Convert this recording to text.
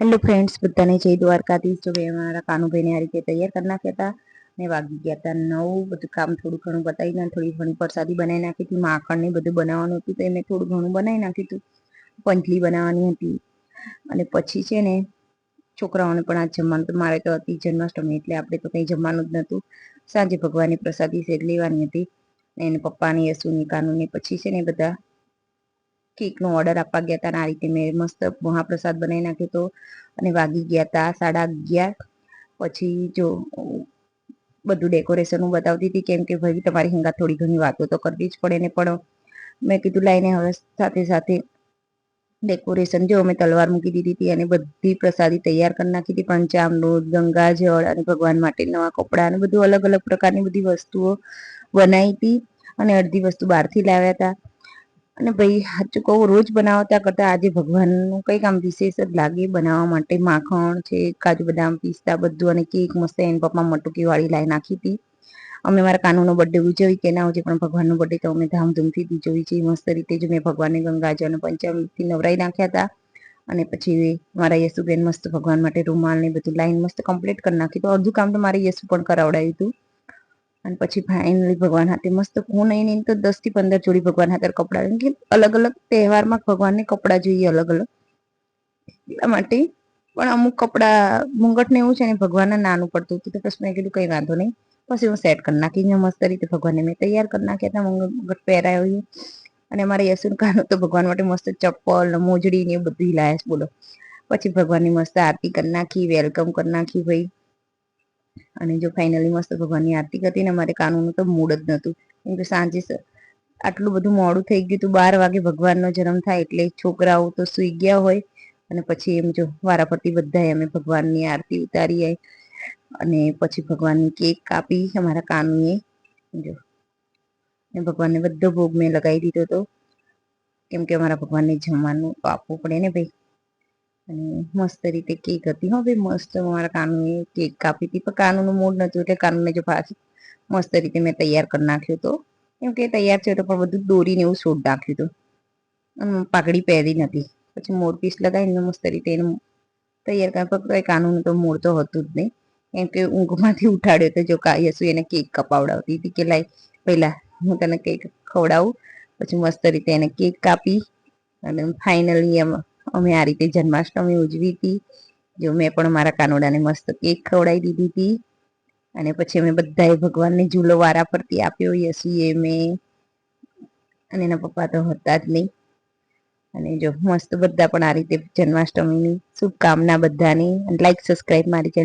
Hello friends બધાને જય દ્વારકાધીશ. જો મેં મારા કાનુભાઈને આ રીતે તૈયાર કરી નાખ્યા હતા ને વાગી ગયા હતા નવું, બધું કામ થોડું ઘણું બતાવી ને થોડી ઘણી પ્રસાદી બનાવી નાખી હતી માખણ ને બધું બનાવવાનું હતું તો મેં થોડું ઘણું બનાવી નાખ્યું હતું. પંથલી બનાવવાની હતી. અને પછી છે ને છોકરાઓને પણ આ જમવાનું મારે તો હતી જન્માષ્ટમી એટલે આપણે તો કંઈ જમવાનું જ નહોતું. સાંજે ભગવાનની પ્રસાદી સેજ લેવાની હતી એને પપ્પાની યશુની કાનુની, પછી છે ને બધા કેકનો ઓર્ડર આપવા ગયા હતા આ રીતે મેં મસ્ત મહાપ્રસાદ બનાવી નાખ્યો હતો અને વાગી ગયા હતા સાડા અગિયાર. પછી જો બધું ડેકોરેશન હું બતાવતી હતી કેમ કે ભાઈ તમારી હંગા થોડી ઘણી વાતો તો કરવી જ પડે ને પણ મેં કીધું લાઈને હવે સાથે સાથે ડેકોરેશન જો મેં તલવાર મૂકી દીધી હતી અને બધી પ્રસાદી તૈયાર કરી નાખી હતી. પંચામૃત, ગંગાજળ અને ભગવાન માટે નવા કપડાં અને બધું અલગ અલગ પ્રકારની બધી વસ્તુઓ બનાવી હતી અને અડધી વસ્તુ બહારથી લાવ્યા હતા. અને ભાઈ સાચું કહું, રોજ બનાવતા કરતાં આજે ભગવાનનું કંઈક આમ વિશેષ જ લાગે બનાવવા માટે. માખણ છે, કાજુ બદામ, પિસ્તા બધું અને કેક મસ્ત એન પપ્પા મટુકી વાળી લાઈ નાખી હતી અમે મારા કાનુનો બર્થડે ઉજવી કે ના ઉજવી પણ ભગવાનનો બર્થડે તો અમે ધામધૂમથી ઉજવી છે. મસ્ત રીતે જ મેં ભગવાનને ગંગાજળ અને પંચામૃતથી નવરાઈ નાખ્યા હતા અને પછી મારા યશુબેન મસ્ત ભગવાન માટે રૂમાલ ને બધું લાઈન મસ્ત કમ્પ્લીટ કરી નાખી. તો અડધું કામ તો મારે યશુ પણ કરાવડાયું હતું અને પછી ફાઇનલી ભગવાન હાથે મસ્ત હું નહીં નહીં તો દસથી પંદર જોડી ભગવાન હાથે કપડાં કે અલગ અલગ તહેવારમાં ભગવાનને કપડાં જોઈએ અલગ અલગ. એટલા માટે પણ અમુક કપડાં, મુંગટને એવું છે ને ભગવાનને નાનું પડતું હતું તો પછી મેં કીધું કંઈ વાંધો નહીં. પછી હું સેટ કરી નાખી મસ્ત રીતે ભગવાનને મેં તૈયાર કરી નાખ્યા હતા, મુંગટ પહેરાવ્યું અને અમારે યશુન કાનું તો ભગવાન માટે મસ્ત ચપ્પલ, મોજડી ને એ બધું લાયા બોલો. પછી ભગવાનની મસ્ત આરતી કરી નાખી વેલકમ કરી નાખી ભાઈ. અને જો ફાઇનલી મસ્ત ભગવાનની આરતી કરતી ને મારે કાનૂનું તો મૂડ જ નહોતું. કેમ કે સાંજે આટલું બધું મોડું થઈ ગયું હતું બાર વાગે ભગવાનનો જન્મ થાય એટલે છોકરાઓ તો સુઈ ગયા હોય. અને પછી એમ જો વારાફરતી બધાએ અમે ભગવાનની આરતી ઉતારી અને પછી ભગવાનની કેક કાપી અમારા કાનુએ. જો, ને ભગવાનને બધો ભોગ મેં લગાવી દીધો હતો કેમ કે અમારા ભગવાનને જમવાનું આપવું પડે ને ભાઈ? અને મસ્ત રીતે કેક હતી. હો, ભાઈ મસ્ત મારા કાનુએ કેક કાપી હતી. પણ કાનુનું મૂડ નહોતું એટલે કાનુને જો પાછું મસ્ત રીતે મેં તૈયાર કરી નાખ્યો હતો. કેમ કે તૈયાર થયો તો પણ બધું દોરીને એવું શોધ નાખ્યું હતું. અને પહેરી નથી. પછી મોર પીસ લગાવીને મસ્ત રીતે એનું તૈયાર કર્યા ફક્ત કાનુનું તો મૂળ તો હતું જ નહીં. કેમ કે ઊંઘમાંથી ઉઠાડ્યો તો જો યસુ એને કેક કપાવડાવતી હતી કે લાઈ પહેલાં હું તને કેક ખવડાવું. પછી મસ્ત રીતે એને કેક કાપી અને ફાઇનલી એમ અમે આ રીતે જન્માષ્ટમી ઉજવી હતી. જો મેં પણ મારા કાનોડાને મસ્ત કેક ખવડાવી દીધી હતી. અને પછી અમે બધાએ ભગવાનને ઝૂલો વારા પરથી આપ્યો, યશુએ, મેં અને એના પપ્પા તો હતા જ નહીં. અને જો મસ્ત બધા પણ આ રીતે જન્માષ્ટમીની શુભકામના બધાની. લાઈક સબસ્ક્રાઈબ મારી ચેનલ